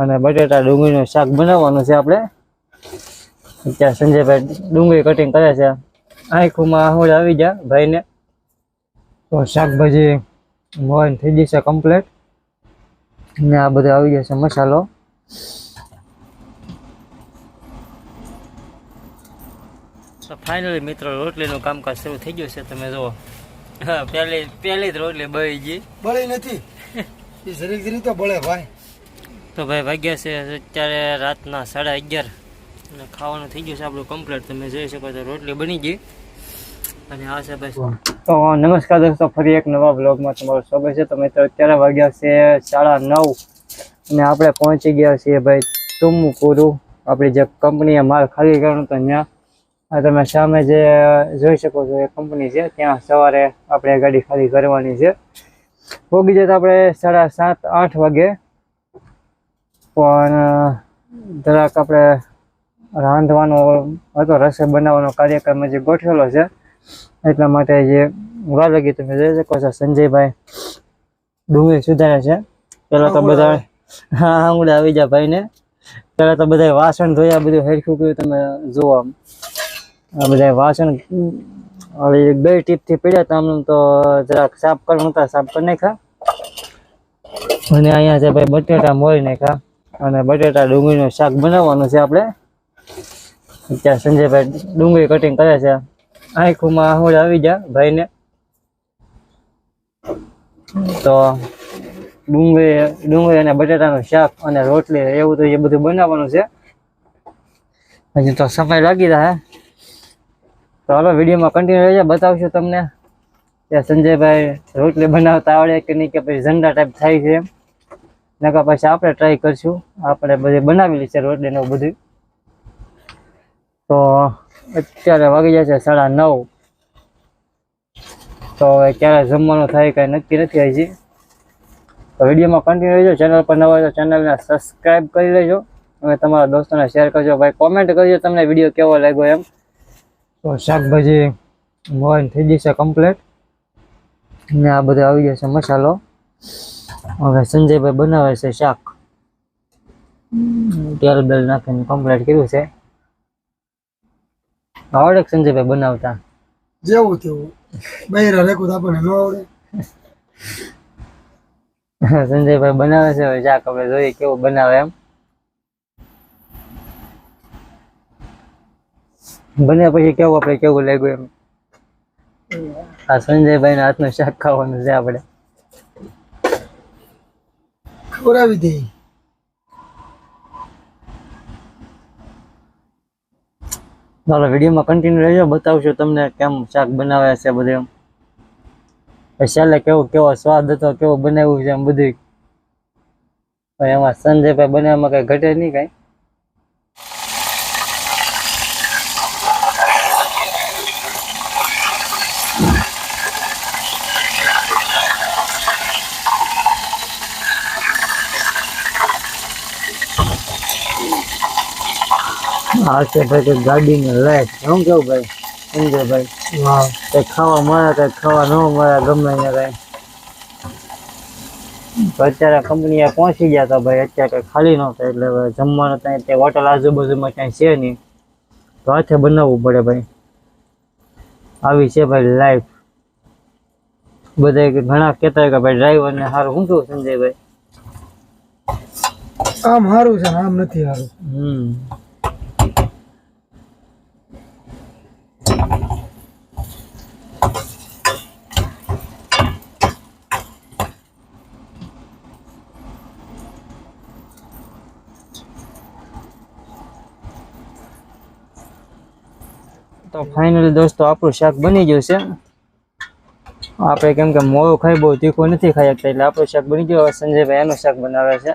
અને બટેટા ડુંગળીનું શાક બનાવવાનું છે આપણે. ત્યાં સંજયભાઈ ડુંગળી કટિંગ કરે છે. આંખોમાં આહોડ આવી ગયા ભાઈને. તો શાકભાજી મોહન થઈ જશે કમ્પ્લેટ ને આ બધું આવી જશે મસાલો. તો ફાઇનલી મિત્રો રોટલીનું કામકાજ શરૂ થઈ ગયું છે. તમે જુઓ. હા પહેલી પહેલી જ રોટલી બળી ગઈ. બળી નથી. એ શરીર રીતે બળે ભાઈ. તો ભાઈ વાગ્યા છે અત્યારે રાતના સાડા અગિયાર. અને ખાવાનું થઈ ગયું છે આપણું કમ્પ્લીટ તમે જોઈ શકો તો રોટલી બની ગઈ. અને આ છે ભાઈ તો નમસ્કાર દોસ્તો, ફરી એક નવા બ્લોગમાં તમારું સ્વાગત છે. તમે તો અત્યારે વાગ્યા છે સાડા નવ. અને આપણે પહોંચી ગયા છીએ ભાઈ તુમકુરુ. આપણી જે કંપનીએ માલ ખાલી કરવાનો તો ત્યાં. તમે સામે જે જોઈ શકો છો, એ કંપની છે. ત્યાં સવારે આપણે ગાડી ખાલી કરવાની છે. પોગી જતા આપણે સાડા સાત, આઠ વાગે પણ જરાક આપણે રાંધવાનો હતો રસોઈ બનાવવાનો કાર્યક્રમ જે ગોઠવેલો છે એટલા માટે જે વાર લાગી તમે જોઈ શકો છો સંજયભાઈ ડુંગળી સુધારે છે. પેલા તો બધા હા આંગળે આવી જા ભાઈને. પેલા તો બધા વાસણ ધોયા બધું હેરખું કર્યું તમે જુઓ આ બધા વાસણ હવે બે ટીપથી પડ્યા હતા આમ તો જરાક સાફ કરવાનું હતા સાફ કરી નાખ્યા. અને અહીંયા છે ભાઈ બટેટા મોરી નાખ્યા. અને બટેટા ડુંગળીનું શાક બનાવવાનું છે આપણે. ત્યાં સંજયભાઈ ડુંગળી કટિંગ કરે છે. આંખોમાં આહોડ આવી ગયા ભાઈને. તો ડુંગળી ડુંગળી અને બટેટાનું શાક અને રોટલી એવું તો એ બધું બનાવવાનું છે. હજી તો સફાઈ લાગી રહે તો હાલો વિડીયોમાં કન્ટિન્યુ રહેજે બતાવશું તમને. ત્યાં સંજયભાઈ રોટલી બનાવતા આવડે કે નહીં કે પછી ઝંડા ટાઈપ થાય છે નકા પછી આપણે ટ્રાય કરશું. આપણે બધી બનાવેલી છે રોટલી ને બધું. તો અત્યારે વાગી જાય છે સાડા નવ. તો હવે ક્યારે જમવાનું થાય કાંઈ નક્કી નથી હજી. તો વિડીયોમાં કન્ટિન્યુ રહેજો. ચેનલ પર નવા તો ચેનલને સબસ્ક્રાઈબ કરી લેજો. અને તમારા દોસ્તોને શેર કરજો. ભાઈ કોમેન્ટ કરજો તમને વીડિયો કેવો લાગ્યો એમ. તો શાકભાજી મોહન થઈ જશે કમ્પ્લીટ ને આ બધું આવી જશે મસાલો. હવે સંજયભાઈ બનાવે છે શાક. તેલ બેલ નાખીને કમ્પ્લીટ કર્યું છે. આવડે સંજયભાઈ બનાવતા? જેવું તેવું. બૈરા રેખું આપણને ન આવડે. સંજયભાઈ બનાવે છે હવે શાક આપણે જોઈએ કેવું બનાવે એમ. બન્યા પછી કેવું આપણે કેવું લાગ્યું એમ? આ સંજયભાઈ ના હાથનું શાક ખાવાનું છે આપણે. ખવડાવી દે. ચાલો વિડીયોમાં કન્ટિન્યુ રહેજો. બતાવશું તમને કેમ શાક બનાવ્યા છે બધું એમ. છેલ્લે કેવો કેવો સ્વાદ હતો, કેવો બનાવ્યું છે એમ બધું એમાં એમાં સંજયભાઈ બનાવવામાં કઈ ઘટે નહીં કઈ. આ છે ભાઈ કે ગાડીની લાઈટ શું કેવું ભાઈ? સંજયભાઈ વાહ. કઈ ખાવા મળે કઈ ખાવા ન મળે ગમે ને કઈ. તો અત્યારે કંપનીએ પહોંચી ગયા હતા ભાઈ અત્યારે કઈ ખાલી નહોતા એટલે જમવાનું ત્યાં તે હોટલ આજુબાજુમાં ક્યાંય છે નહીં. તો હાથે બનાવવું પડે ભાઈ. આવી છે ભાઈ લાઈફ બધા ઘણા કહેતા કે ભાઈ ડ્રાઈવર ને સારું શું કેવું સંજયભાઈ આમ સારું છે આમ નથી સારું હમ. ફાઇનલી દોસ્તો આપણું શાક બની ગયું છે. આપણે કેમ કે મોળું ખાઈ બહુ તીખું નથી ખાઈ શકતા એટલે આપણું શાક બની ગયું. હવે સંજયભાઈ એનું શાક બનાવે છે.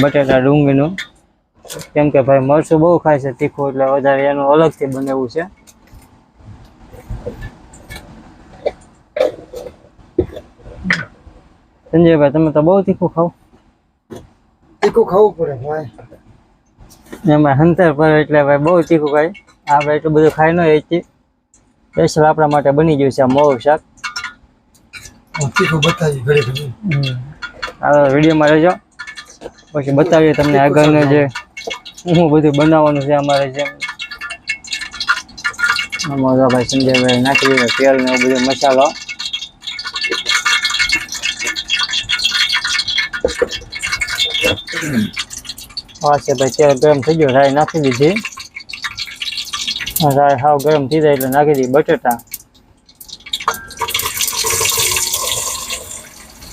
બટેટા ડુંગળીનું. કેમ કે ભાઈ મરચું બહુ ખાય છે તીખું એટલે વધારે એનું અલગથી બનાવવું છે. સંજયભાઈ તમે તો બહુ તીખું ખાવ. તીખું ખાવું પડે ભાઈ. એમાં હંતર પર એટલે ભાઈ બહુ તીખું ખાય. આપણે એટલું બધું ખાઈ ન એચી સ્પેશિયલ આપણા માટે બની ગયું છે આ મોળું શાક. હવે વિડીયોમાં રહેજો. પછી બતાવીએ તમને આગળનું જે હું બધું બનાવવાનું છે અમારે જેમ. આમાં ભાઈ સંજયભાઈ નાખી દીધો તેલ ને બધો મસાલો. હા છે ભાઈ તેલ ગરમ થઈ ગયો રાઈ નાખી દીધી. રાઈ હાવ ગરમ થઈ જાય એટલે નાખી દઈએ બટેટા.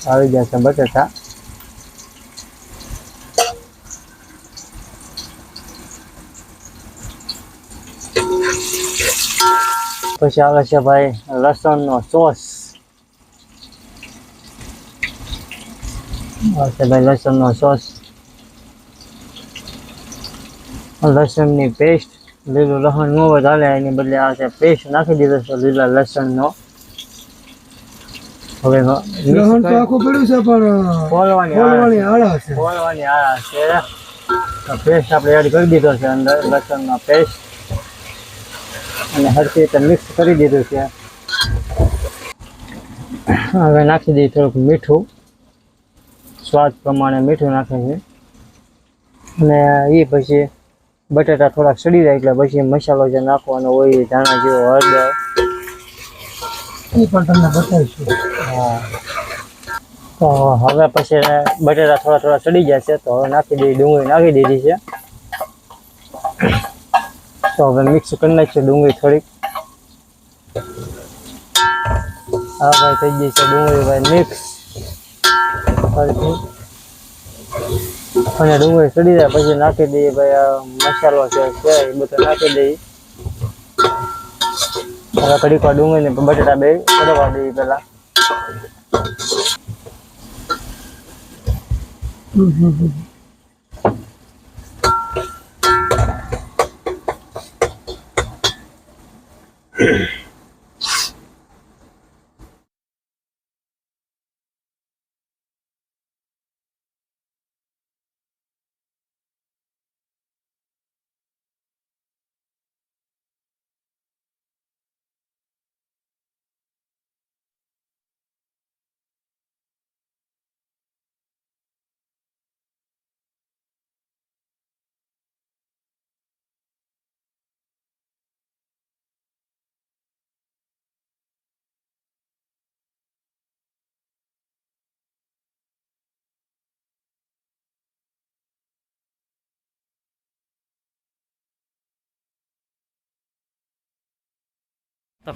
આવી ગયા છે બટેટા. પછી આવે છે ભાઈ લસણનો સોસ. આવે છે ભાઈ લસણનો સોસ. લસણની પેસ્ટ લીલું લસણ નો વધારે એની બદલે આ છે પેસ્ટ નાખી દીધો છે લીલા લસણનો. હવે લહણ તો આખું પડ્યું છે પણ ખોલવાની ખોલવાની આળા છે. ખોલવાની આળા છે. તો પેસ્ટ આપણે એડ કરી દીધો છે અંદર લસણનો પેસ્ટ અને હરખી રીતે મિક્સ કરી દીધું છે. હવે નાખી દઈએ થોડુંક મીઠું. સ્વાદ પ્રમાણે મીઠું નાખે છે અને એ પછી બટાટા થોડાક સડી જાય એટલે પછી મસાલો જે નાખવાનો હોય એ ધાણા જેવો હળદર. એ પણ તમને બતાવીશું. હા. તો હવે પછી બટેટા થોડા થોડા સડી ગયા છે તો હવે નાખી દઈ ડુંગળી નાખી દીધી છે. તો હવે મિક્સ કરી નાખીએ ડુંગળી થોડીક. હા ભાઈ થઈ ગઈ છે ડુંગળી ભાઈ મિક્સ. ફરીથી. અને ડુંગળી સડી જાય પછી નાખી દઈએ ભાઈ આ મસાલો છે એ બધો નાખી દઈએ હવે કડીક વાર ડુંગળી ને બટેટા બે ચડવા દઈએ પેલા હમ, હમ, હમ.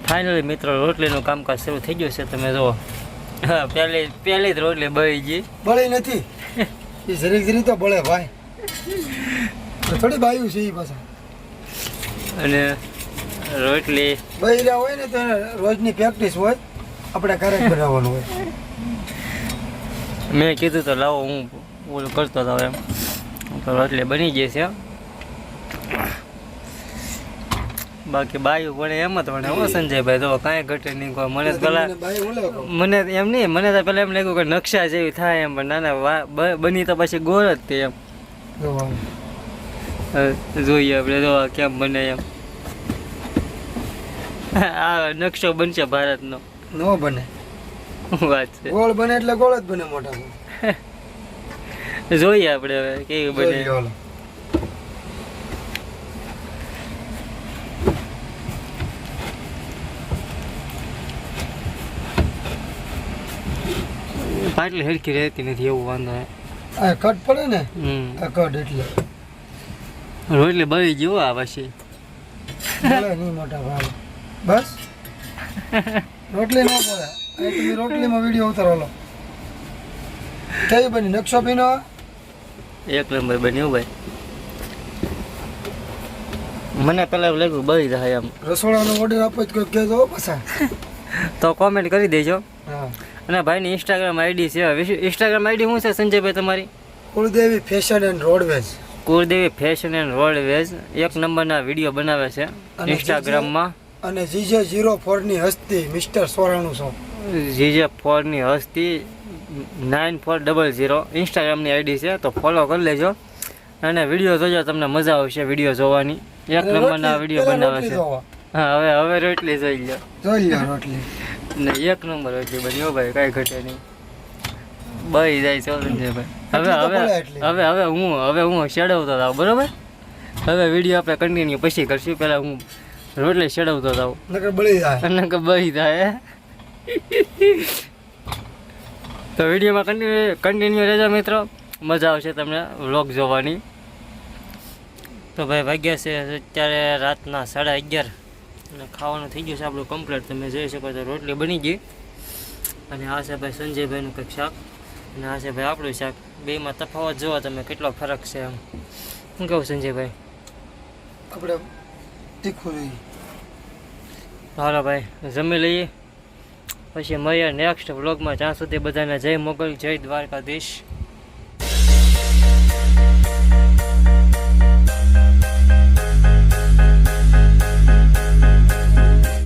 ફાઇનલી મિત્રો રોટલીનું કામકાજ શરૂ થઈ ગયું છે. તમે જુઓ. પહેલી પહેલી જ રોટલી બળી ગઈ. બળી નથી. એ જરીક જરી તો બળે ભાઈ. થોડી બાયું છે એ પાછા. અને રોટલી બૈરા હોય ને તો રોજની પ્રેક્ટિસ હોય. આપણે ઘરે જ બનાવવાનું હોય. મેં કીધું તો લાવો હું ઓલું કરતો હતો એમ. તો રોટલી બની ગઈ છે. બાકી બાયું પડે એમ જ હો સંજયભાઈ તો કાંઈ ઘટે નહીં કોઈ મને પેલા. મને એમ નહીં મને તો પેલા એમ લાગ્યું કે નકશા જેવી થાય એમ પણ ના ના વા- બ- બની તો પછી ગોળ જ તે એમ. જોઈએ આપણે તો કેમ બને એમ. આ નકશો બનશે ભારતનો. ન બને. વાત છે? ગોળ બને એટલે ગોળ જ બને મોટા જોઈએ આપણે હવે કેવી બને. પાટલી હરખી રહેતી નથી એવું વાંધો આ કટ પડે ને આ કટ એટલે. રોટલી બળી ગયો આ પછી. બોલે નહીં મોટા ભાવ બસ? રોટલી ન બોલે તમે રોટલીમાં વીડિયો ઉતારો લો. કઈ બની? નકશો પીનો એક નંબર બન્યો ભાઈ. મને પેલા લાગ્યું બળી જાય એમ. રસોડાનો ઓર્ડર આપો કોઈ કહેજો પાછા. તો કોમેન્ટ કરી દેજો. અને ભાઈની ઇન્સ્ટાગ્રામ આઈડી છે. ઇન્સ્ટાગ્રામ આઈડી શું છે સંજયભાઈ તમારી? Kuldevi fashion and roadways Kuldevi fashion and roadways એક નંબરના વીડિયો બનાવે છે ઇન્સ્ટાગ્રામમાં અને જીજે જીરો ફોરની હસ્તી મિસ્ટર સોરાણું સો જીજે ફોરની હસ્તી નાઇન ફોર ડબલ ઝીરો ઇન્સ્ટાગ્રામની આઈડી છે તો ફોલો કરી લેજો. અને વીડિયો જોજો તમને મજા આવશે વીડિયો જોવાની. એક નંબરના વીડિયો બનાવે છે. હા હવે હવે રોટલી જોઈ લો જોઈ લો રોટલી. ને એક નંબર રોટલી બન્યો ભાઈ. કાંઈ ઘટે નહીં. બહી જાય ચૌધરી ભાઈ. હવે હવે હવે હવે હું હવે હું ચડાવતો થાવ બરોબર? હવે વીડિયો આપણે કન્ટિન્યુ પછી કરશું. પહેલાં હું રોટલી ચડાવતો થાવ નકર બળી જાય. તો વિડીયોમાં કન્ટિન્યુ કન્ટિન્યુ રહેજો મિત્રો. મજા આવશે તમને વ્લોગ જોવાની. તો ભાઈ વાગ્યા છે અત્યારે રાતના સાડા અગિયાર. અને ખાવાનું થઈ ગયું છે આપણું કમ્પ્લીટ તમે જોઈ શકો તો રોટલી બની ગઈ. અને આ છે ભાઈ સંજયભાઈનું કંઈક શાક. અને આ છે ભાઈ આપણું શાક. બેમાં તફાવત જોવો તમે કેટલો ફરક છે એમ. શું કહું સંજયભાઈ? આપણે તીખું જોઈએ હાલો ભાઈ જમી લઈએ. પછી મળીએ નેક્સ્ટ વ્લોગમાં જ્યાં સુધી બધાને જય મોગલ જય દ્વારકાધીશ.